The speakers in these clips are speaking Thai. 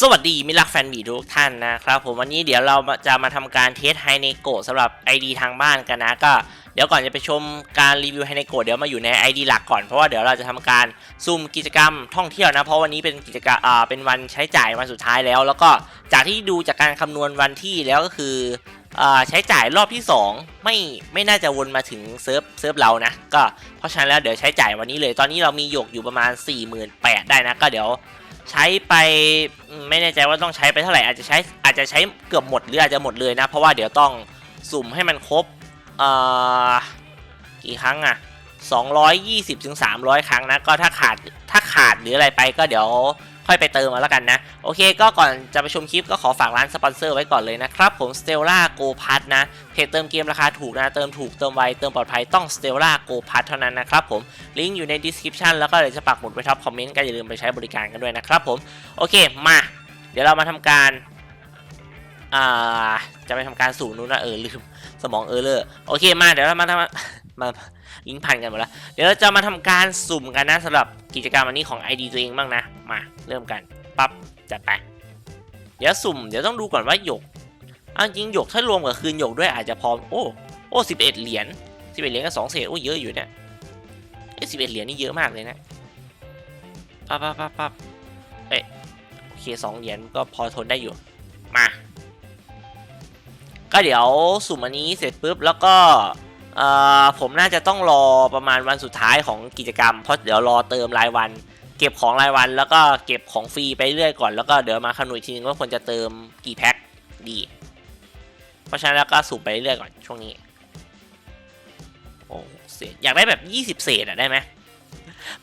สวัสดีมิตรรักแฟนบีทุกท่านนะครับผมวันนี้เดี๋ยวเราจะมาทำการเทสไฮเนโกสำหรับ ID ทางบ้านกันนะก็เดี๋ยวก่อนจะไปชมการรีวิวไฮเนโกเดี๋ยวมาอยู่ใน ID หลักก่อนเพราะว่าเดี๋ยวเราจะทำการซูมกิจกรรมท่องเที่ยวนะเพราะวันนี้เป็นกิจกรรมอ่าเป็นวันใช้จ่ายวันสุดท้ายแล้ว แล้วก็จากที่ดูจากการคำนวณวันที่แล้วก็คืออ่าใช้จ่ายรอบที่ 2 ไม่ไม่น่าจะวนมาถึงเซิร์ฟเซิร์ฟเรานะก็เพราะฉะนั้นแล้วเดี๋ยวใช้จ่ายวันนี้เลยตอนนี้เรามีหยกอยู่ประมาณ 48,000ได้นะก็เดี๋ยว ใช้ไปไม่แน่ใจว่าต้องใช้ไปเท่าไหร่อาจจะใช้อาจจะใช้เกือบหมดหรืออาจจะหมดเลยนะ เพราะว่าเดี๋ยวต้องสุ่มให้มันครบเอ่อกี่ครั้งอะ220ถึง300 ครั้งนะก็ถ้าขาดถ้าขาดหรืออะไรไปก็เดี๋ยว ค่อยไปเติมมาแล้วกันนะ โอเคก็ก่อนจะไปชมคลิปก็ขอฝากร้านสปอนเซอร์ไว้ก่อนเลยนะครับ ผม Stella Go p a s นะ เพจเติมเกมราคาถูกนะ เติมถูกเติมไว เติมปลอดภัยต้อง Stella Go p a s เท่านั้นนะครับผม ลิงก์อยู่ใน description แล้วก็เดี๋ยวจะปักหมุดไว้ท็อปคอมเมนต์ก็อย่าลืมไปใช้บริการกันด้วยนะครับผม โอเคมา เดี๋ยวเรามาทำการอ่าจะไปทำการสู่นู้นนะเออลืมสมองเออเลอร์โอเคมาเดี๋ยวเรามาทำมา ลิงก์พันกันหมดแล้ว เดี๋ยวเราจะมาทำการสุ่มกันนะสำหรับกิจกรรมอันนี้ของ ID ตัวเองบ้างนะ มาเริ่มกันปั๊บจัดไป เดี๋ยวสุ่มเดี๋ยวต้องดูก่อนว่าหยกเอาจริงหยกถ้ารวมกับคืนหยกด้วยอาจจะพอโอ้โอ้สิบเอ็ดเหรียญสิบเอ็ดเหรียญกับสองเศษโอ้เยอะอยู่เนี่ยเอ้สิบเอ็ดเหรียญนี่เยอะมากเลยนะปั๊บปั๊บปั๊บปั๊บเอ้ยโอเคสองเหรียญก็พอทนได้อยู่มาก็เดี๋ยวสุ่มอันนี้เสร็จปุ๊บแล้วก็ ผมน่าจะต้องรอประมาณวันสุดท้ายของกิจกรรม เพราะเดี๋ยวรอเติมรายวัน เก็บของรายวัน แล้วก็เก็บของฟรีไปเรื่อยก่อนแล้วก็เดี๋ยวมาคำนวณอีทีนึงว่าควรจะเติมกี่แพ็คดี เพราะฉะนั้นแล้วก็สุ่มไปเรื่อยก่อนช่วงนี้โอ้เศษอยากได้แบบ 20 เศษอะได้ไหม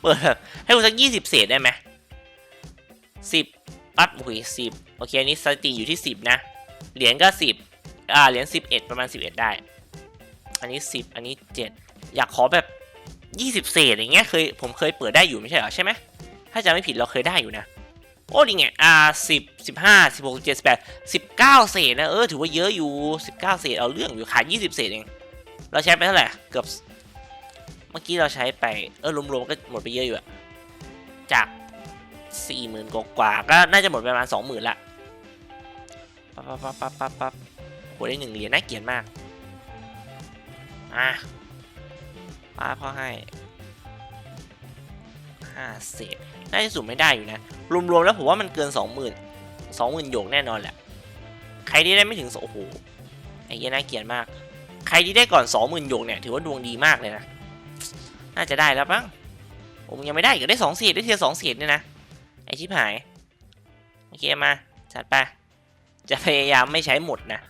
เปิดให้กูสักยี่สิบเศษได้ไหมสิบปั๊บโอ้ยสิบโอเคอันนี้สถิติอยู่ที่สิบนะ เหรียญก็สิบอ่าเหรียญสิบเอ็ดประมาณสิบเอ็ดได้ อันนี้สิบอันนี้เจ็ดอยากขอแบบยี่สิบเศษอย่างเงี้ยเคยผมเคยเปิดได้อยู่ไม่ใช่เหรอใช่ไหมถ้าจำไม่ผิดเราเคยได้อยู่นะ โอ้ดีไงอ่าสิบสิบห้าสิบหกสิบเจ็ดสิบแปดสิบเก้าเศษนะเออถือว่าเยอะอยู่สิบเก้าเศษเอาเรื่องอยู่ขาดยี่สิบเศษเองเราใช้ไปเท่าไหร่เกือบเมื่อกี้เราใช้ไปเออรวมๆก็หมดไปเยอะอยู่อะจากสี่หมื่นกว่าก็น่าจะหมดปประมาณสองหมื่นละปั๊บปั๊บปั๊บปั๊บปั๊บโหได้หนึ่งเหรียญน่าเกลียดมาก อะป้าพ่อให้ห้าเศษน่าจะสุ่มไม่ได้อยู่นะ รวมๆแล้วผมว่ามันเกินสองหมื่นสองหมื่นหยกแน่นอนแหละ ใครที่ได้ไม่ถึงโอ้โหไอ้เหี้ยน่าเกลียดมาก ใครที่ได้ก่อนสองหมื่นหยกเนี่ยถือว่าดวงดีมากเลยนะน่าจะได้แล้วบ้างผมยังไม่ได้อีก็ได้สองเศษได้เทียสองเศษเนี่ยนะไอชิบหายโอเคมาจัดไปจะพยายามไม่ใช้หมดนะ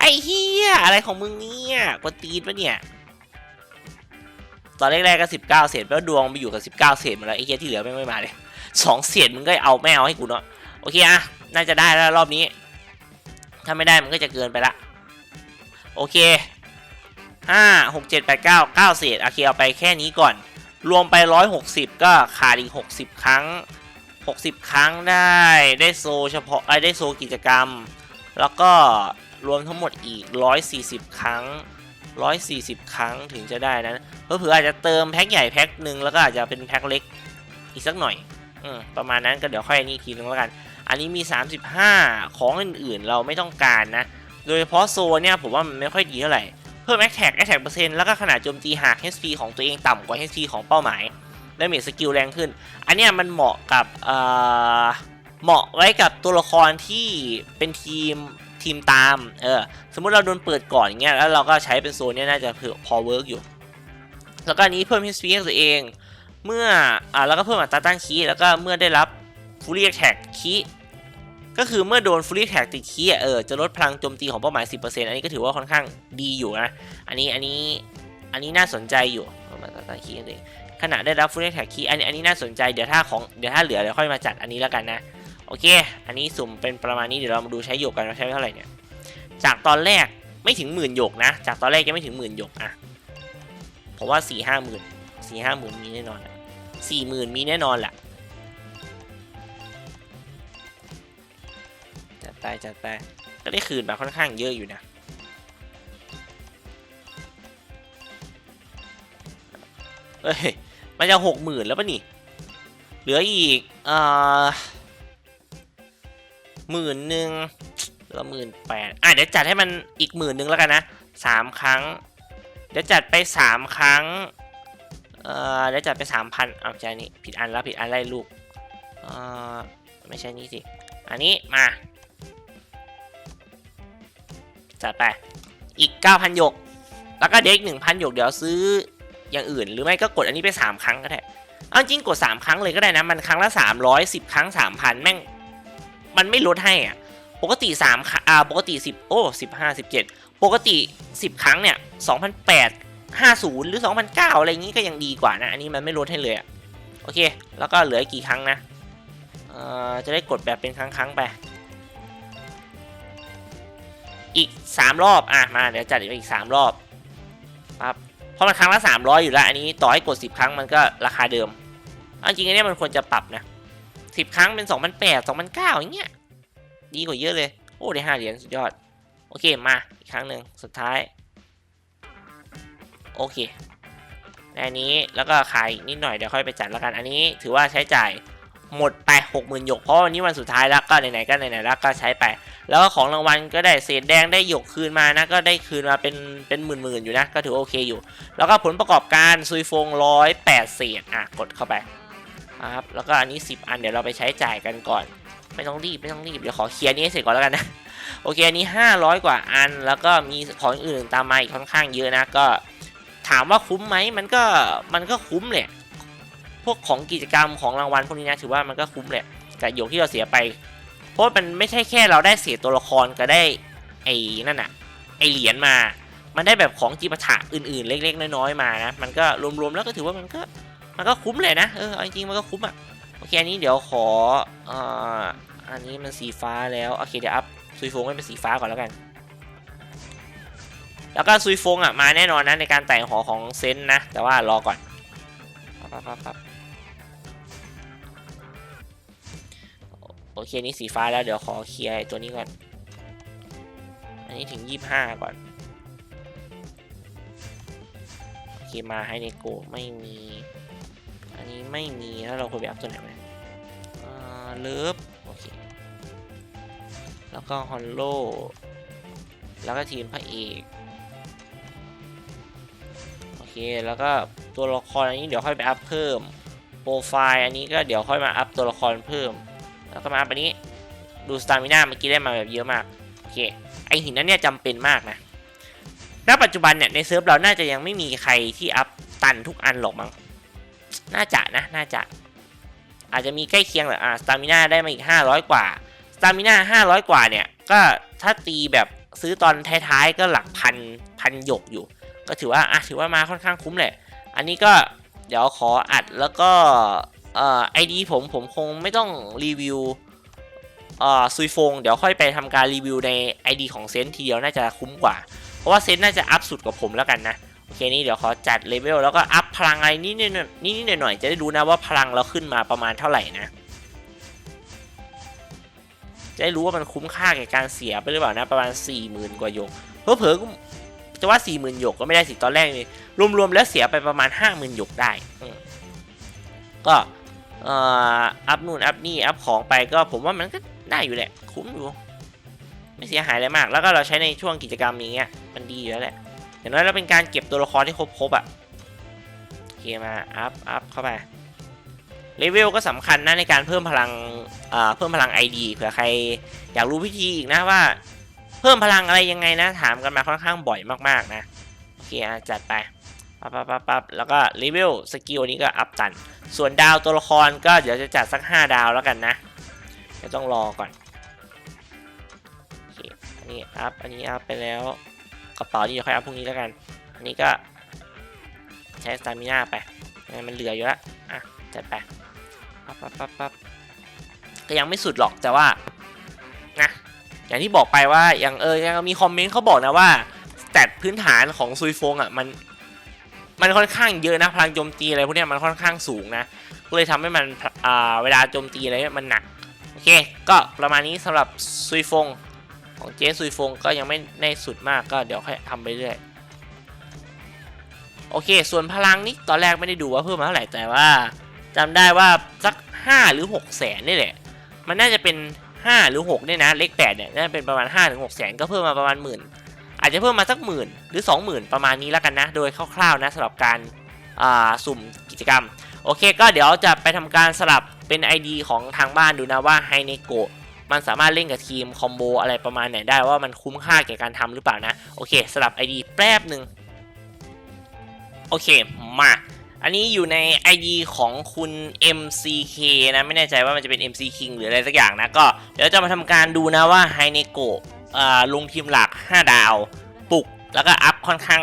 ไอเฮียอะไรของมึงเนี่ยกวนตีนปะเนี่ย ตอนแรกๆก็สิบเก้าเศษแล้วดวงไปอยู่กับสิบเก้าเศษหมดแล้วไอ้เฮียที่เหลือไม่ไม่มาเลยสองเศษมึงก็เอาไม่เอาให้กูเนาะโอเคอะน่าจะได้แล้วรอบนี้ ถ้าไม่ได้มันก็จะเกินไปละ โอเคห้าหกเจ็ดแปดเก้าเก้าเศษโอเคเอาไปแค่นี้ก่อน รวมไปร้อยหกสิบก็ขาดอีกหกสิบครั้งหกสิบครั้งได้ได้โซเฉพาะไอ้ได้โซกิจกรรม แล้วก็ รวมทั้งหมดอีกร้อยสี่สิบครั้งร้อยสี่สิบครั้งถึงจะได้นะเผื่อๆอาจจะเติมแพ็คใหญ่แพ็คหนึ่งแล้วก็อาจจะเป็นแพ็คเล็กอีกสักหน่อยอืมประมาณนั้นก็เดี๋ยวค่อยอันนี้อีกทีนึงแล้วกัน อันนี้มี 35 ของอื่นๆ เราไม่ต้องการนะ โดยเฉพาะโซเนี่ยผมว่ามันไม่ค่อยดีเท่าไหร่ เพิ่มแอ t แท็กแอ t แท็กเปอร์เซ็นต์แล้วก็ขนาดโจมตีหาก HP ของตัวเองต่ำกว่า HP ของเป้าหมายและมีสกิลแรงขึ้น อันนี้มันเหมาะกับเอ่อเหมาะไว้กับตัวละครที่เป็นทีม ทีมตาม เออ สมมุติเราโดนเปิดก่อนอย่างเงี้ย แล้วเราก็ใช้เป็นโซนเนี้ยน่าจะพอเวิร์กอยู่ แล้วก็อันนี้เพิ่ม HP ให้ตัวเอง เมื่อ อ่า แล้วก็เพิ่มอัตราต้านคีแล้วก็เมื่อได้รับ Fully Attack คีก็คือเมื่อโดน Fully Attack ติดคีเออ จะลดพลังโจมตีของเป้าหมาย 10%อันนี้ก็ถือว่าค่อนข้างดีอยู่นะ อันนี้ อันนี้ อันนี้น่าสนใจอยู่เอามาตัดตัดคีย์เองขณะได้รับ Fully Attack คีอันนี้ อันนี้น่าสนใจ เดี๋ยวถ้าของ เดี๋ยวถ้าเหลือเดี๋ยวค่อยมาจัดอันนี้แล้วกันนะ โอเค อันนี้สุ่มเป็นประมาณนี้เดี๋ยวเรามาดูใช้หยกกันว่าใช้เท่าไหร่เนี่ย จากตอนแรกไม่ถึงหมื่นหยกนะ จากตอนแรกยังไม่ถึงหมื่นหยกอะผมว่าสี่ห้าหมื่นสี่ห้าหมื่นมีแน่นอนสี่หมื่นมีแน่นอนแหละจัดไปจัดไปก็ได้คืนมาค่อนข้างเยอะอยู่นะเอ้ยมันจะหกหมื่นแล้วปะนี่ เหลืออีก เอ่อ หมื่นหนึ่งแล้วหมื่นแปดอะเดี๋ยวจัดให้มันอีกหมื่นหนึ่งแล้วกันนะสามครั้ง เดี๋ยวจัดไปสามครั้งเอ่อเดี๋ยวจัดไปสามพันเอาใจนี่ผิดอันแล้วผิดอันไล่ลูกเอ่อไม่ใช่นี่สิ อันนี้มา จัดไปอีก 9,000หยก แล้วก็เด็ก 1,000หยกเดี๋ยวซื้ออย่างอื่น หรือไม่ก็กดอันนี้ไป 3 ครั้งก็ได้ เอาจริงกด 3 ครั้งเลยก็ได้นะ มันครั้งละ 310 ครั้ง 3,000 แม่ง มันไม่ลดให้อะปกติ3ครั้งอ่าปกติ 10 โอ้15 17 ปกติ 10 ครั้งเนี่ย2,008 50 หรือ 2,009 อะไรอย่างงี้ก็ยังดีกว่านะ อันนี้มันไม่ลดให้เลยอะโอเค แล้วก็เหลือกี่ครั้งนะเอ่อจะได้กดแบบเป็นครั้งๆไป อีก 3 รอบ อะ มา เดี๋ยวจัดอีกอีก3รอบครับเพราะมันครั้งละ 300 อยู่แล้ว อันนี้ต่อให้กด 10 ครั้งมันก็ราคาเดิม จริงๆอันเนี้ยมันควรจะปรับนะ 10ครั้งเป็น2,800 2,900อย่างเงี้ยดีกว่าเยอะเลย โอ้ได้5เหรียญสุดยอด โอเคมาอีกครั้งหนึ่งสุดท้าย โอเคในอันนี้แล้วก็ขายนิดหน่อยเดี๋ยวค่อยไปจัดแล้วกันอันนี้ ถือว่าใช้จ่ายหมดไป60,000หยกเพราะวันนี้วันสุดท้ายแล้วก็ไหนๆก็ไหนๆแล้วก็ใช้ไป แล้วก็ของรางวัลก็ได้เศษแดงได้หยกคืนมานะก็ได้คืนมาเป็นเป็นหมื่นๆอยู่นะก็ถือโอเคอยู่ แล้วก็ผลประกอบการซุยฟงร้อยแปดเศษอะกดเข้าไป ครับแล้วก็อันนี้ 10 อันเดี๋ยวเราไปใช้จ่ายกันก่อน ไม่ต้องรีบไม่ต้องรีบเดี๋ยวขอเคลียร์นี้ให้เสร็จก่อนแล้วกันนะโอเคอันนี้ 500 กว่าอัน แล้วก็มีของอื่นตามมาอีกค่อนข้างเยอะนะก็ ถามว่าคุ้มไหมมันก็มันก็คุ้มแหละพวกของกิจกรรมของรางวัลพวกนี้นะถือว่ามันก็คุ้มแหละกับหยกที่เราเสียไป เพราะมันไม่ใช่แค่เราได้เสียตัวละครก็ได้ไอ้นั่นอะไอเหรียญมา มันได้แบบของจิปาถะอื่นๆ เล็ก ๆ น้อยๆมานะมันก็รวมๆแล้วก็ถือว่ามันก็ มันก็คุ้มเลยนะเออจริงๆมันก็คุ้มอะโอเคอันนี้เดี๋ยวขออ่ออันนี้มันสีฟ้าแล้วโอเคเดี๋ยวอัพซุยฟงให้เป็นสีฟ้าก่อนแล้วกัน แล้วก็ซุยฟงอะมาแน่นอนนะในการแต่งหอของเซนนะแต่ว่ารอก่อนปั๊บปับปบโอเคนี่สีฟ้าแล้วเดี๋ยวขอเคลียร์ตัวนี้ก่อน อันนี้ถึง 25 ก่อนโอเคมาให้เนโกไม่มี อันนี้ไม่มีแล้วเราควรไปอัพตัวไหนไหมอ่าเลิฟโอเค แล้วก็ฮอนโลแล้วก็ทีมพระเอกโอเคแล้วก็ตัวละครอันนี้เดี๋ยวค่อยไปอัพเพิ่มโปรไฟล์อันนี้ก็เดี๋ยวค่อยมาอัพตัวละครเพิ่ม แล้วก็มาอัพอันนี้ดูสตามิน่าเมื่อกี้ได้มาแบบเยอะมากโอเคไอหินนั้นเนี่ยจำเป็นมากนะณปัจจุบันเนี่ยในเซิร์ฟเราน่าจะยังไม่มีใครที่อัพตันทุกอันหรอกมั้ง น่าจะนะ น่าจะ อาจจะมีใกล้เคียงแหละอ่าสตามิน่าได้มาอีก 500 กว่าสตามิน่า500 กว่าเนี่ย ก็ถ้าตีแบบซื้อตอนท้ายๆ ก็หลักพันพันหยกอยู่ ก็ถือว่าอะถือว่ามาค่อนข้างคุ้มแหละ อันนี้ก็เดี๋ยวขออัดแล้วก็เอ่อไอดีผมผมคงไม่ต้องรีวิวเอ่อซุยฟง เดี๋ยวค่อยไปทำการรีวิวใน ID ของเซนทีเดียวน่าจะคุ้มกว่า เพราะว่าเซนน่าจะอัพสุดกว่าผมแล้วกันนะ โอเคนี่เดี๋ยวขอจัดเลเวลแล้วก็อัพพลังอะไรนิดนิดนิดนิดหน่อยๆจะได้รู้นะว่าพลังเราขึ้นมาประมาณเท่าไหร่นะ จะได้รู้ว่ามันคุ้มค่าแก่การเสียไปหรือเปล่านะ ประมาณ 4 0,000 กว่าหยกเพอเพอๆก็จะว่า 4 0,000หยกก็ไม่ได้สิตอนแรกนี่รวมๆแล้วเสียไปประมาณ 50,000หยกได้ก็อัพนู่นอัพนี่อัพของไปก็ผมว่ามันก็ได้อยู่แหละ คุ้มอยู่ไม่เสียหายอะไรมาก แล้วก็เราใช้ในช่วงกิจกรรมอย่างเงี้ยมันดีอยู่แล้วแหละ อย่างน้อยเราเป็นการเก็บตัวละครที่ครบๆอะโอเคมาอัพอัพเข้าไปเลเวลก็สำคัญนะในการเพิ่มพลังอ่าเพิ่มพลัง ID เผื่อใครอยากรู้วิธีอีกนะว่า เพิ่มพลังอะไรยังไงนะ ถามกันมาค่อนข้างบ่อยมากๆนะโอเคอจัดไปปั๊บปั๊บปั๊บปั๊บแล้วก็เลเวลสกิลนี้ก็อัพตัน ส่วนดาวตัวละครก็เดี๋ยวจะจัดสัก 5 ดาวแล้วกันนะเดี๋ยวต้องรอก่อนโอเคอันนี้อัพอันนี้อัพไปแล้ว กระเป๋านี่เดี๋ยวค่อยเอัพพรุ่งนี้แล้วกัน อันนี้ก็ใช้สตามิน่าไปงั้นมันเหลืออยู่แล้วอะจัดไปปั๊บปั๊บปั๊บปั๊บก็ยังไม่สุดหรอกแต่ว่านะอย่างที่บอกไปว่าอย่างเออยังมีคอมเมนต์เขาบอกนะว่าแตทพื้นฐานของซุยฟงอะมันมันค่อนข้างเยอะนะพลังโจมตีอะไรพวกนี้มันค่อนข้างสูงนะก็เลยทำให้มันอ่าเวลาโจมตีอะไรเนี่ยมันหนักโอเค ก็ประมาณนี้สำหรับซุยฟง ของเจซุยฟงก็ยังไม่ในสุดมากก็เดี๋ยวค่อยทำไปเรื่อยโอเค ส่วนพลังนี่ตอนแรกไม่ได้ดูว่าเพิ่มมาเท่าไหร่แต่ว่าจำได้ว่าสัก 5 หรือ6แสนนี่แหละ มันน่าจะเป็น 5 หรือ6เนี่ยนะ เลข8เนี่ยน่าจะเป็นประมาณ5ถึง6แสนก็เพิ่มมาประมาณหมื่นอาจจะเพิ่มมาสักหมื่นหรือ 20,000 ประมาณนี้แล้วกันนะ โดยคร่าวๆนะสำหรับการสุ่มกิจกรรม โอเคก็เดี๋ยวจะไปทำการสลับเป็น ID ของทางบ้านดูนะว่าไฮเนโก มันสามารถเล่นกับทีมคอมโบอะไรประมาณไหนได้ว่ามันคุ้มค่าแก่การทำหรือเปล่านะ โอเคสลับ ID แป๊บหนึ่งโอเคมาอันนี้อยู่ใน ID ของคุณ MCK นะ ไม่แน่ใจว่ามันจะเป็น MC King หรืออะไรสักอย่างนะ ก็เดี๋ยวจะมาทำการดูนะว่าไฮเนโกลงทีมหลัก 5 ดาว ปลุก แล้วก็อัพค่อนข้าง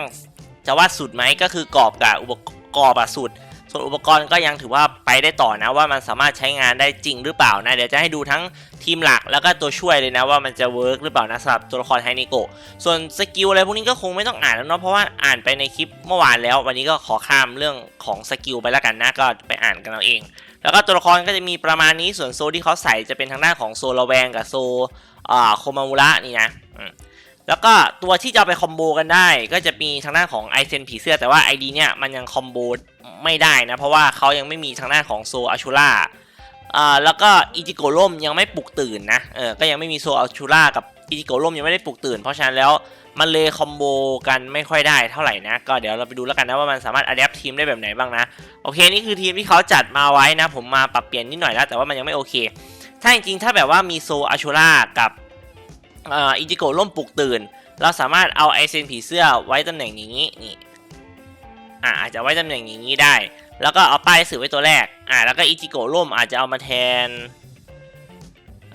จะว่าสุดไหมก็คือกรอบกับอุปกรณ์สุด ส่วนอุปกรณ์ก็ยังถือว่าไปได้ต่อนะว่ามันสามารถใช้งานได้จริงหรือเปล่านะเดี๋ยวจะให้ดูทั้งทีมหลักแล้วก็ตัวช่วยเลยนะว่ามันจะเวิร์กหรือเปล่านะสำหรับตัวละครไฮเนโกส่วนสกิลอะไรพวกนี้ก็คงไม่ต้องอ่านแล้วเนาะเพราะว่าอ่านไปในคลิปเมื่อวานแล้ว วันนี้ก็ขอข้ามเรื่องของสกิลไปแล้วกันนะก็ไปอ่านกันเอาเอง แล้วก็ตัวละครก็จะมีประมาณนี้ส่วนโซที่เขาใส่จะเป็นทางด้านของโซลาแวงกับโซอ่าโคมามุระนี่นะ แล้วก็ตัวที่จะไปคอมโบกันได้ ก็จะมีทางด้านของไอเซนผีเสื้อแต่ว่า ID เนี่ยมันยังคอมโบไม่ได้นะ เพราะว่าเขายังไม่มีทางด้านของโซอาชูล่าอ่าแล้วก็อิจิโกะล่มยังไม่ปลุกตื่นนะเออก็ยังไม่มีโซอาชูล่ากับอิจิโกะล่มยังไม่ได้ปลุกตื่น เพราะฉะนั้นแล้วมันเลยคอมโบกันไม่ค่อยได้เท่าไหร่นะ ก็เดี๋ยวเราไปดูแล้วกันนะว่ามันสามารถอัดแอปทีมได้แบบไหนบ้างนะ โอเคนี่คือทีมที่เขาจัดมาไว้นะ ผมมาปรับเปลี่ยนนิดหน่อยแล้วแต่ว่ามันยังไม่โอเค ถ้าจริงๆถ้าแบบว่ามีโซอาชูล่ากับ อิจิโกะล่มปลุกตื่น เราสามารถเอาไอเซนผีเสื้อไว้ตำแหน่งอย่างนี้นี่อ่าอาจจะไว้ตำแหน่งอย่างนี้ได้ แล้วก็เอาป้ายสื่อไว้ตัวแรกอ่าแล้วก็อิจิโกะร่มอาจจะเอามาแทน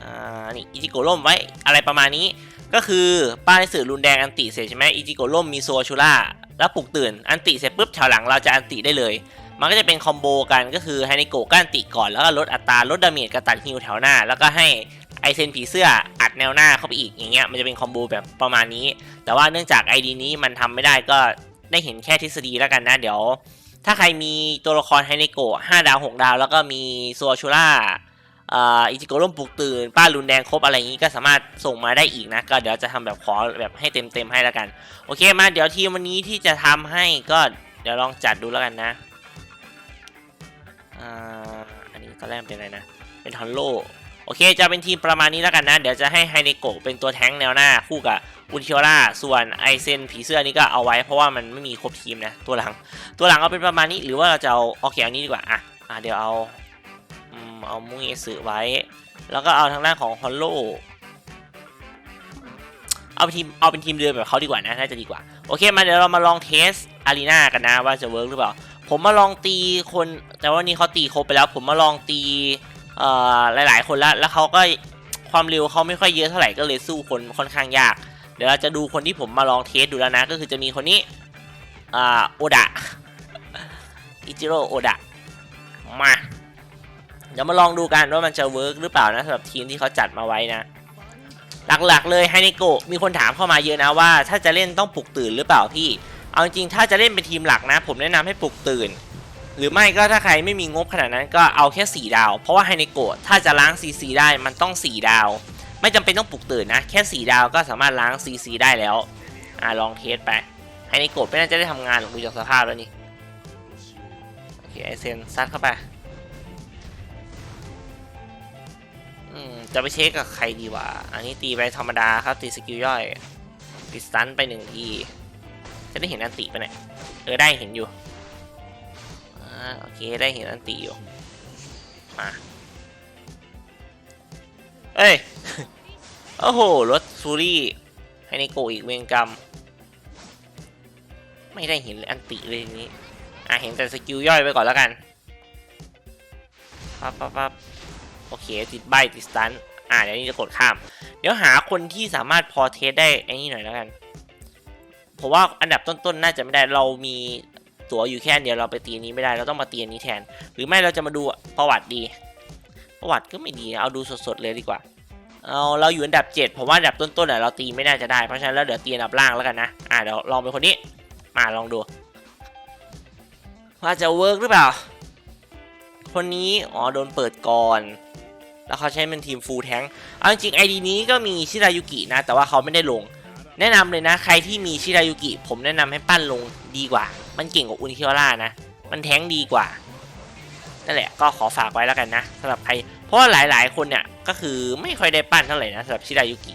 อ่านี่อิจิโกะร่มไว้อะไรประมาณนี้ ก็คือป้ายสื่อรุนแดงอันติเสร็จใช่ไหมอิจิโกะร่มมีโซชูล่าแล้วปลุกตื่นอันติเสร็จปุ๊บแถวหลังเราจะอันติได้เลย มันก็จะเป็นคอมโบกันก็คือไฮนิโกะก็อันติก่อนแล้วก็ลดอัตราลดดาเมจกับตัดฮิวแถวหน้า แล้วก็ให้ ไอเซนผีเสื้ออัดแนวหน้าเข้าไปอีกอย่างเงี้ยมันจะเป็นคอมโบแบบประมาณนี้ แต่ว่าเนื่องจาก ID นี้มันทำไม่ได้ก็ได้เห็นแค่ทฤษฎีแล้วกันนะ เดี๋ยว ถ้าใครมีตัวละครไฮเนโกะ5ดาว6ดาว แล้วก็มีโซชูล่าอิจิโกร่มปลุกตื่น ป้ารุนแดงครบอะไรอย่างนี้ก็สามารถส่งมาได้อีกนะ ก็เดี๋ยวจะทำแบบขอแบบให้เต็มๆให้แล้วกัน โอเคมาเดี๋ยวทีมวันนี้ที่จะทำให้ก็เดี๋ยวลองจัดดูแล้วกันนะอ,อันนี้ก็แรกเป็นอะไรนะ เป็นทอนโล อเคจะเป็นทีมประมาณนี้แล้วกันนะ เดี๋ยวจะให้ไฮเนโกเป็นตัวแท้งแนวหน้าคู่กับอุนเคียวล่าส่วนไอเซนผีเสื้อนี่ก็เอาไว้เพราะว่ามันไม่มีครบทีมนะ ตัวหลัง ตัวหลังเอาเป็นประมาณนี้หรือว่าเราจะเอาโอเคเอานี้ดีกว่าอะอะเดี๋ยวเอาเอามุ้งเอสึไว้ แล้วก็เอาทางด้านของฮอลโลเอาเป็นทีมเอาเป็นทีมเดิมแบบเขาดีกว่านะน่าจะดีกว่าโอเคมาเดี๋ยวเรามาลองเทสอารีนากันนะว่าจะเวิร์กหรือเปล่าผมมาลองตีคนแต่ว่านี่เขาตีครบไปแล้ว ผมมาลองตี หลาย ๆ คนแล้ว แล้วเขาก็ความเร็วเขาไม่ค่อยเยอะเท่าไหร่ก็เลยสู้คนค่อนข้างยาก เดี๋ยวเราจะดูคนที่ผมมาลองเทสดูแล้วนะ ก็คือจะมีคนนี้อ่าโอดะอิจิโร่โอดะมาเดี๋ยวมาลองดูกันว่ามันจะเวิร์กหรือเปล่านะสำหรับทีมที่เขาจัดมาไว้นะ หลักๆเลยไฮเนโกะมีคนถามเข้ามาเยอะนะว่า ถ้าจะเล่นต้องปลุกตื่นหรือเปล่าพี่ เอาจริงๆถ้าจะเล่นเป็นทีมหลักนะ ผมแนะนำให้ปลุกตื่น หรือไม่ก็ถ้าใครไม่มีงบขนาดนั้นก็เอาแค่ 4 ดาว เพราะว่าไฮเนโกะถ้าจะล้าง CC ได้มันต้อง 4 ดาว ไม่จำเป็นต้องปลุกตื่นนะ แค่ 4 ดาวก็สามารถล้าง CC ได้แล้วอ่าลองเทสไปไฮเนโกะไม่น่าจะได้ทำงานหรอกดูจากสภาพแล้วนี่โอเคไอเซนซัดเข้าไปอืมจะไปเช็คกับใครดีวะอันนี้ตีไปธรรมดาครับตีสกิลย่อยติดสตันไปหนึ่งทีจะได้เห็นอันติไปไหนอยเออได้เห็นอยู่ โอเคได้เห็นอันตีอยู่ มา เอ้ย โอ้โห รถซูรี่ให้ในโกอีกเวงกรรม ไม่ได้เห็นอันติเลยทีนี้ อะเห็นแต่สกิลย่อยไปก่อนแล้วกัน ปั๊บปั๊บปั๊บโอเค ติดใบติดสตัน อ่าเดี๋ยวนี้จะกดข้าม เดี๋ยวหาคนที่สามารถพอเทสได้ไอ้นี่หน่อยแล้วกันผมว่าอันดับต้นๆ น่าจะไม่ได้ เรามี ตั๋วอยู่แค่นเดียวเราไปตีนี้ไม่ได้เราต้องมาตีนี้แทน หรือไม่เราจะมาดูประวัติดี ประวัติก็ไม่ดีเอาดูสดๆเลยดีกว่าเอาเราอยู่อันดับ 7 ผมว่าอันดับต้นๆน่ะเราตีไม่น่าจะได้เพราะฉะนั้นแล้วเดี๋ยวตีอันดับล่างแล้วกันนะอ่าเดี๋ยวลองเป็นคนนี้มาลองดู ว่าจะเวิร์กหรือเปล่า คนนี้อ๋อโดนเปิดก่อนแล้วเขาใช้เป็นทีมฟูลแทงเอาจริงไอดีนี้ก็มีชิรายุกินะ แต่ว่าเขาไม่ได้ลง แนะนำเลยนะ ใครที่มีชิรายุกิ ผมแนะนำให้ปั้นลงดีกว่า มันเก่งกว่าอุนิคิวล่านะ มันแทงดีกว่า นั่นแหละก็ขอฝากไว้แล้วกันนะสำหรับใคร เพราะว่าหลายๆ คนเนี่ยก็คือไม่ค่อยได้ปั้นเท่าไหร่นะสำหรับชิรายุกิ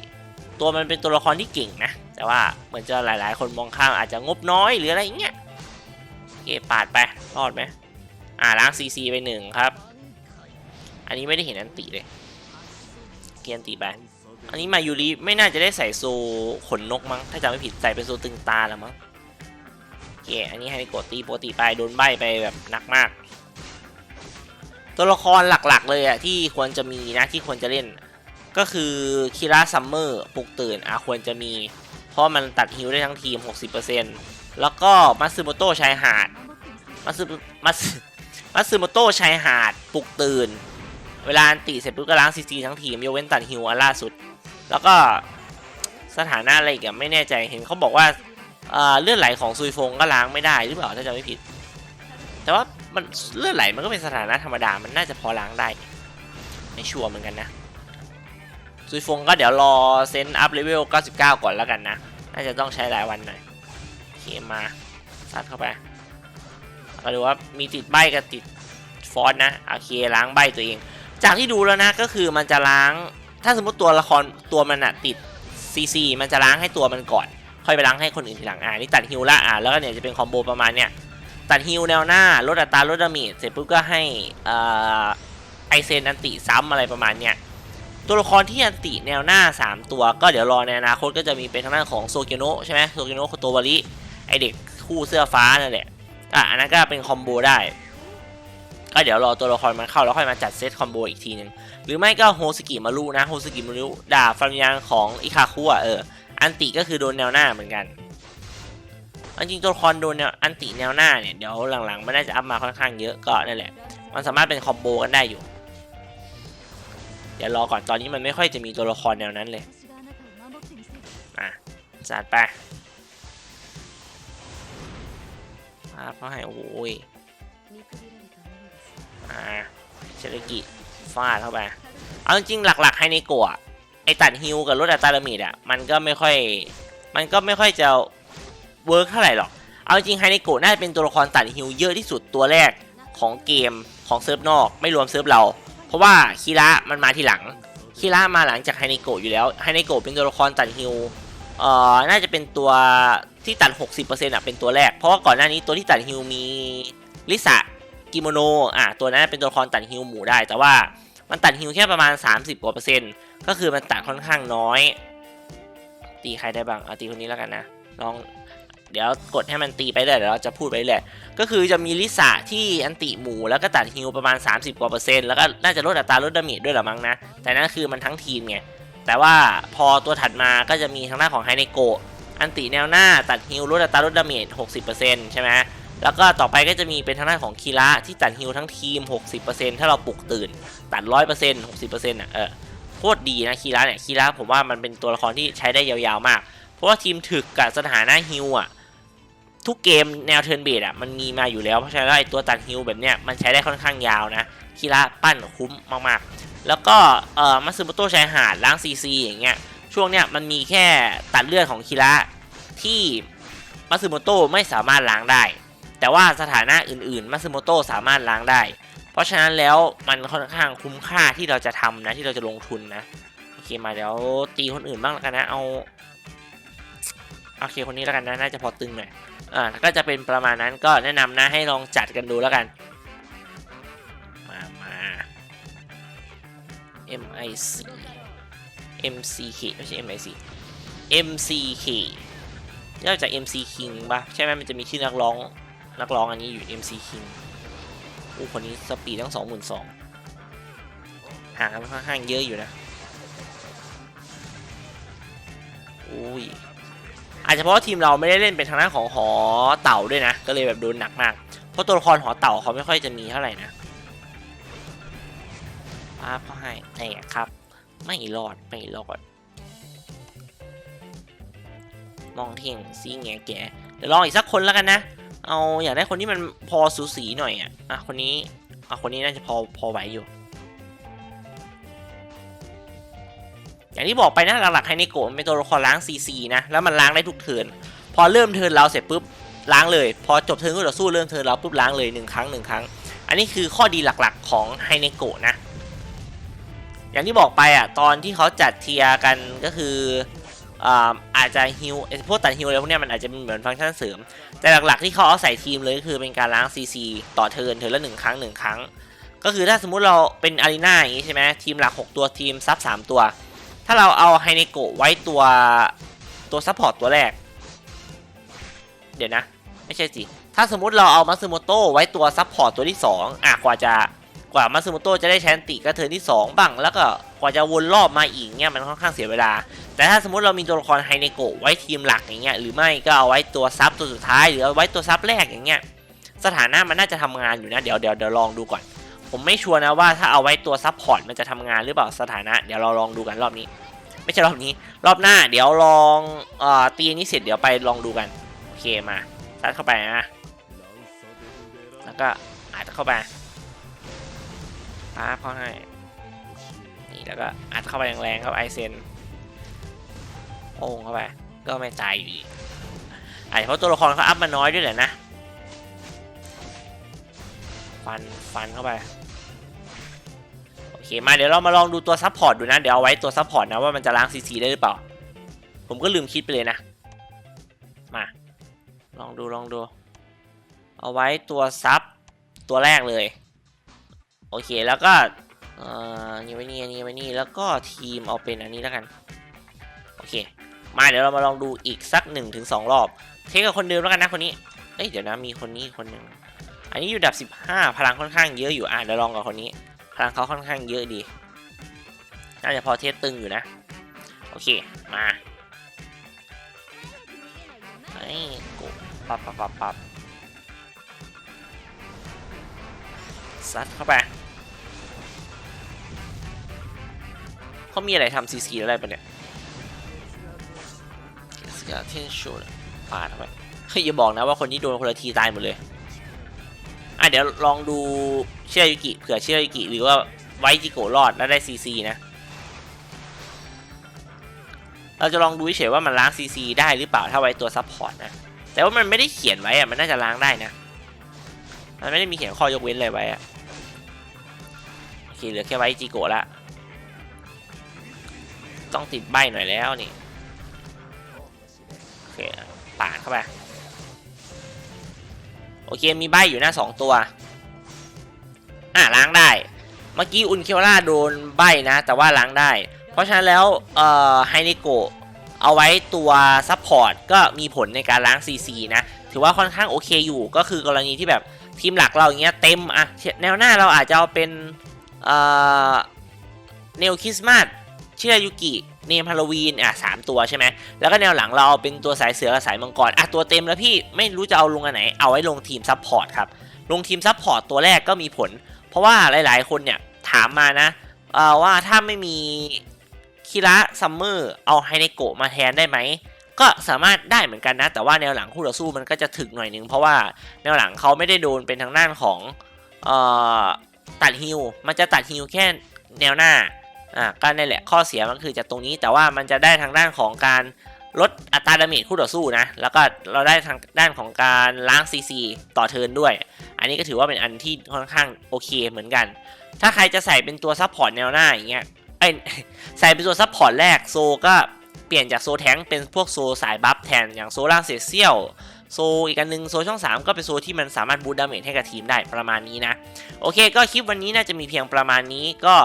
ตัวมันเป็นตัวละครที่เก่งนะ แต่ว่าเหมือนจะหลาย ๆ คนมองข้ามอาจจะงบน้อยหรืออะไรอย่างเงี้ยโอเคปาดไปรอดไหมอ่าล้างซีซีไปหนึ่งครับ อันนี้ไม่ได้เห็นอันติเลยเกียนติไป อันนี้มายูริไม่น่าจะได้ใส่โซขนนกมั้ง ถ้าจำไม่ผิดใส่เป็นโซตึงตาแล้วมั้งโอเคอันนี้ให้โกตีปกติไปโดนใบไปแบบหนักมาก ตัวละครหลักๆเลยอะที่ควรจะมีนะที่ควรจะเล่น ก็คือคิระซัมเมอร์ปลุกตื่นอะควรจะมี เพราะมันตัดฮิวได้ทั้งทีม 60%แล้วก็มัตสึโมโตะชายหาดมัตสึมัตสึมัตสึโมโตะชายหาดปลุกตื่น เวลาอันติเสร็จปุ๊บก็ล้างซีซีทั้งทีมยกเว้นตัดฮิวอันล่าสุด แล้วก็สถานะอะไรอีกอะไม่แน่ใจเห็นเขาบอกว่าเลือดไหลของซุยฟงก็ล้างไม่ได้หรือเปล่าถ้าจำไม่ผิด แต่ว่ามันเลือดไหลมันก็เป็นสถานะธรรมดามันน่าจะพอล้างได้ไม่ชัวร์เหมือนกันนะซุยฟงก็เดี๋ยวรอเซนอัพเลเวล 99 ก่อนแล้วกันนะน่าจะต้องใช้หลายวันหน่อยโอเคมาซัดเข้าไปก็ดูว่ามีติดใบกับติดฟอนนะโอเคล้างใบตัวเอง จากที่ดูแล้วนะก็คือมันจะล้าง ถ้าสมมติตัวละครตัวมันอะติดซีซีมันจะล้างให้ตัวมันก่อน ค่อยไปล้างให้คนอื่นทีหลังอ่านี่ตัดฮิวละอ่าแล้วก็เนี่ยจะเป็นคอมโบประมาณเนี้ยตัดฮิวแนวหน้าลดอัตราลดดาเมจเสร็จปุ๊บก็ให้อ่าไอเซนอันติซ้ำอะไรประมาณเนี้ยตัวละครที่อันติแนวหน้า 3 ตัว ก็เดี๋ยวรอในอนาคตก็จะมีเป็นทางด้านของโซเกโนะใช่ไหมโซเกโนะโคโตวาริไอเด็กคู่เสื้อฟ้านั่นแหละอะอันนั้นก็เป็นคอมโบได้ ก็เดี๋ยวรอตัวละครมันเข้าแล้วค่อยมาจัดเซตคอมโบอีกทีหนึง หรือไม่ก็โฮสกิมารุนะโฮสกิมารุดาบฟันยางของอิคาคุอะเออ อันติก็คือโดนแนวหน้าเหมือนกันอันจริงตัวละครโดนแนวอันติแนวหน้าเนี่ยเดี๋ยวหลังๆมันน่าจะอัพมาค่อนข้างเยอะก็นั่นแหละ มันสามารถเป็นคอมโบกันได้อยู่เดี๋ยวรอก่อนตอนนี้มันไม่ค่อยจะมีตัวละครแนวนั้นเลยอะจัดไปอ่าเขาให้โอ้ย อ่าเชลกิฟาดเข้าไป เอาจริงๆหลักๆให้ในโกะไอตัดฮิวกับลดอัตราดาเมจอะมันก็ไม่ค่อยมันก็ไม่ค่อยจะเวิร์กเท่าไหร่หรอก เอาจริงไฮในโกะน่าจะเป็นตัวละครตัดฮิวเยอะที่สุดตัวแรกของเกมของเซิร์ฟนอกไม่รวมเซิร์ฟเรา เพราะว่าคีระมันมาทีหลังคีระมาหลังจากไฮในโกะอยู่แล้วไฮในโกะเป็นตัวละครตัดฮิวเอ่อน่าจะเป็นตัวที่ตัด 60%อะเป็นตัวแรก เพราะว่าก่อนหน้านี้ตัวที่ตัดฮิวมีลิซะ กิโมโนอะตัวนั้นเป็นตัวละครตัดฮิวหมูได้ แต่ว่ามันตัดฮิวแค่ประมาณ 30กว่าเปอร์เซ็นต์ก็คือมันตัดค่อนข้างน้อย ตีใครได้บ้างเอาตีคนนี้แล้วกันนะลองเดี๋ยวกดให้มันตีไปเรื่อยเดี๋ยวเราจะพูดไปเรื่อยก็คือจะมีลิซ่าที่อันติหมูแล้วก็ตัดฮิวประมาณ 30กว่าเปอร์เซ็นต์แล้วก็น่าจะลดอัตราลดดาเมจด้วยหรือมั้งนะ แต่นั่นคือมันทั้งทีมไงแต่ว่าพอตัวถัดมาก็จะมีทางด้านของไฮเนโกะอันติแนวหน้าตัดฮิลลดอัตราลดดาเมจ60%ใช่ไหม แล้วก็ต่อไปก็จะมีเป็นทางด้านของคีระที่ตัดฮิลทั้งทีม 60%ถ้าเราปลุกตื่น ตัด 100% 60%อะเออโคตรดีนะคีระเนี่ยคีระผมว่ามันเป็นตัวละครที่ใช้ได้ยาวๆมาก เพราะว่าทีมถึกกับสถานะฮิลอะทุกเกมแนวเทิร์นเบดอะมันมีมาอยู่แล้วเพราะฉะนั้นไอตัวตัดฮิลแบบเนี้ยมันใช้ได้ค่อนข้างยาวนะคีระปั้นคุ้มมากๆ แล้วก็เอ่อมัตสึโมโตชายหาดล้างซีซีอย่างเงี้ยช่วงเนี้ยมันมีแค่ตัดเลือดของคีระที่มัตสึโมโตไม่สามารถล้างได้ แต่ว่าสถานะอื่นๆมัตสึโมโตสามารถล้างได้ เพราะฉะนั้นแล้วมันค่อนข้างคุ้มค่าที่เราจะทำนะที่เราจะลงทุนนะโอเคมาเดี๋ยวตีคนอื่นบ้างแล้วกันนะเอาโอเคคนนี้แล้วกันนะน่าจะพอตึงหน่อยอ่าก็จะเป็นประมาณนั้นก็แนะนำนะให้ลองจัดกันดูแล้วกันมามา MIC MCK ไม่ใช่ MIC MCK ย่อจาก MC King ปะใช่ไหมมันจะมีชื่อนักร้อง นักร้องอันนี้อยู่ MC King อู้คนนี้สปีดตั้งสองหมื่นสองห่างกันค่อนข้างเยอะอยู่นะอุ้ยอาจจะเพราะทีมเราไม่ได้เล่นเป็นทางด้านของหอเต่าด้วยนะ ก็เลยแบบโดนหนักมาก เพราะตัวละครหอเต่าเขาไม่ค่อยจะมีเท่าไหร่นะป้าบเขาให้แต่ครับ ไม่รอด ไม่รอด มองเท่งซีแงแกเดี๋ยวลองอีกสักคนแล้วกันนะ เอาอยากได้คนที่มันพอสูสีหน่อยอะอะคนนี้อะคนนี้น่าจะพอพอไหวอยู่ อย่างที่บอกไปนะหลักๆไฮเนโกะเป็นตัวละครล้างซีซีนะแล้วมันล้างได้ทุกเทิร์นพอเริ่มเทิร์นเราเสร็จปุ๊บล้างเลย พอจบเทิร์นก็ต่อสู้เริ่มเทิร์นเราปุ๊บล้างเลยหนึ่งครั้งหนึ่งครั้ง อันนี้คือข้อดีหลักๆของไฮเนโกะนะ อย่างที่บอกไปอะตอนที่เขาจัดเทียร์กันก็คือ อาจจะฮิวพวกตัดฮิวอะไรพวกนี้มันอาจจะเป็นเหมือนฟังก์ชันเสริม แต่หลักๆที่เขาเอาใส่ทีมเลยก็คือเป็นการล้าง CC ต่อเทิร์นเทิร์นละหนึ่งครั้งหนึ่งครั้ง ก็คือถ้าสมมุติเราเป็นอารีนาอย่างนี้ใช่ไหมทีมหลัก 6 ตัวทีมซับ3ตัว ถ้าเราเอาไฮเนโกะไว้ตัวตัวซัพพอร์ตตัวแรก เดี๋ยวนะ ไม่ใช่สิ ถ้าสมมุติเราเอามัตสึโมโตะไว้ตัวซัพพอร์ตตัวที่ 2อะกว่าจะกว่ามัตสึโมโตะจะได้แชนติก็เทิร์นที่ 2 บ้าง แล้วก็กว่าจะวนรอบมาอีกเนี่ยมันค่อนข้างเสียเวลา แต่ถ้าสมมติเรามีตัวละครไฮเนโกะไว้ทีมหลักอย่างเงี้ยหรือไม่ก็เอาไว้ตัวซับตัวสุดท้าย หรือเอาไว้ตัวซับแรกอย่างเงี้ยสถานะมันน่าจะทำงานอยู่นะเดี๋ยวเดี๋ยวเดี๋ยวลองดูก่อน ผมไม่ชัวร์นะว่าถ้าเอาไว้ตัวซับพอร์ตมันจะทำงานหรือเปล่าสถานะเดี๋ยวเราลองดูกันรอบนี้ ไม่ใช่รอบนี้ รอบหน้าเดี๋ยวลองเอ่อตีนี้เสร็จเดี๋ยวไปลองดูกันโอเคมาซัดเข้าไปนะแล้วก็อัดเข้าไปปั๊บเข้าให้นี่แล้วก็อัดเข้าไปแรงๆครับไอเซน โอ่งเข้าไปก็ไม่ตายอยู่ดีอาจจะเพราะตัวละครเขาอัพมาน้อยด้วยแหละนะ ฟัน ฟันเข้าไป โอเค มาเดี๋ยวเรามาลองดูตัวซัพพอร์ตดูนะ เดี๋ยวเอาไว้ตัวซัพพอร์ตนะว่ามันจะล้างซีซีได้หรือเปล่า ผมก็ลืมคิดไปเลยนะ มา ลองดู ลองดู เอาไว้ตัวซับตัวแรกเลย โอเค แล้วก็เอ่อนี่ไว้นี่อันนี่ไว้นี่ แล้วก็ทีมเอาเป็นอันนี้แล้วกัน โอเค มาเดี๋ยวเรามาลองดูอีกสัก1นถึงสรอบ เทคกับคนเดิมแล้วกันนะคนนี้ เอ้ยเดี๋ยวนะมีคนนี้คนหนึ่งอันนี้อยู่ดับ 15 พลังค่อนข้างเยอะอยู่อะเดี๋ยวลองกับคนนี้ พลังเขาค่อนข้างเยอะดีน่าจะพอเทสตึงอยู่นะ โอเคมาไอ้กูปับปับปับปับซัดเข้าไปเขามีอะไรทำซีซีอะไรปะเนี่ย สกาเทนชูปาดเข้าไปเฮ้ยอย่าบอกนะว่าคนที่โดนคนละทีตายหมดเลย อะเดี๋ยวลองดูเชื่อยุกิเผื่อเชื่อยุกิหรือว่าไวจิโกรอดแล้วได้ซีซีนะ เราจะลองดูเฉยว่ามันล้างซีซีได้หรือเปล่าถ้าไว้ตัวซับพอร์ตนะ แต่ว่ามันไม่ได้เขียนไว้อะมันน่าจะล้างได้นะ มันไม่ได้มีเขียนข้อยกเว้นอะไรไว้อะโอเคเหลือแค่ไวจิโกะละ ต้องติดใบหน่อยแล้วนี่ เคปาดเข้าไป โอเคมีใบอยู่หน้าสองตัว อะล้างได้ เมื่อกี้อุนเคียวล่าโดนใบนะ แต่ว่าล้างได้ เพราะฉะนั้นแล้วเอ่อไฮนิโกะเอาไว้ตัวซัพพอร์ตก็มีผลในการล้าง CC นะ ถือว่าค่อนข้างโอเคอยู่ก็คือกรณีที่แบบทีมหลักเราอย่างเงี้ยเต็มอะแนวหน้าเราอาจจะเอาเป็นเอ่อเนลคริสต์มาส ชิรายุกิเนมฮาโลวีนอะสามตัวใช่ไหมแล้วก็แนวหลังเราเป็นตัวสายเสือกับสายมังกรอะตัวเต็มแล้วพี่ไม่รู้จะเอาลงอันไหน เอาไว้ลงทีมซัพพอร์ตครับ ลงทีมซัพพอร์ตตัวแรกก็มีผล เพราะว่าหลาย ๆ คนเนี่ยถามมานะเอ่อว่าถ้าไม่มีคิระซัมเมอร์เอาไฮเนโกะมาแทนได้ไหมก็สามารถได้เหมือนกันนะ แต่ว่าแนวหลังคู่ต่อสู้มันก็จะถึกหน่อยนึง เพราะว่าแนวหลังเขาไม่ได้โดนเป็นทางด้านของออตัดฮิวมันจะตัดฮิวแค่แนวหน้า อ่าก็นั่นแหละข้อเสียมันคือจากตรงนี้แต่ว่ามันจะได้ทางด้านของการลดอัตราดาเมจคู่ต่อสู้นะ แล้วก็เราได้ทางด้านของการล้าง CC ต่อเทิร์นด้วย อันนี้ก็ถือว่าเป็นอันที่ค่อนข้างโอเคเหมือนกัน ถ้าใครจะใส่เป็นตัวซับพอร์ตแนวหน้าอย่างเงี้ยเอ้ยใส่เป็นตัวซับพอร์ตแรกโซก็เปลี่ยนจากโซแทงเป็นพวกโซสายบัฟแทนอย่างโซล่างเสียเซี่ยวโซอีกอันหนึงโซช่อง 3 ก็เป็นโซที่มันสามารถบูตดาเมจให้กับทีมได้ประมาณนี้นะ โอเคก็คลิปวันนี้น่าจะมีเพียงประมาณนี้ก็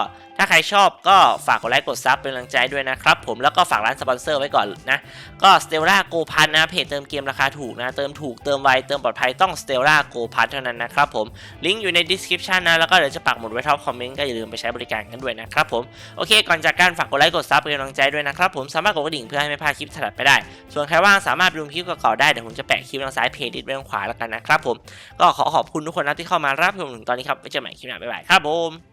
ถ้าใครชอบก็ฝากกดไลค์กดซับเป็นกำลังใจด้วยนะครับผมแล้วก็ฝากร้านสปอนเซอร์ไว้ก่อนนะ ก็ Stella Go p a s นะเพจเติมเกมราคาถูกนะ เติมถูกเติมไวเติมปลอดภัยต้อง Stella Go p a s เท่านั้นนะครับผมลิงก์อยู่ใน description นะแล้วก็เดี๋ยวจะปักหมุดไว้ท็อปคอมเมนต์ก็อย่าลืมไปใช้บริการกันด้วยนะครับผมโอเคก่อนจากการฝากกดไลค์กดซับเป็นกำลังใจด้วยนะครับผมสามารถกดกระดิ่งเพื่อให้ไม่พลาดคลิปถัดไปได้ ส่วนใครว่างสามารถดูคลิปเก่าๆได้เดี๋ยวผมจะแปะคลิปทางซ้ายเพจดิสไว้ทางขวาแล้วกันนะครับผมก็ขอขอบคุณทุกคนนะที่เข้ามารับชมถึงตอนนี้ครับไว้เจอใหม่คลิปหน้าบ๊ายบายครับผม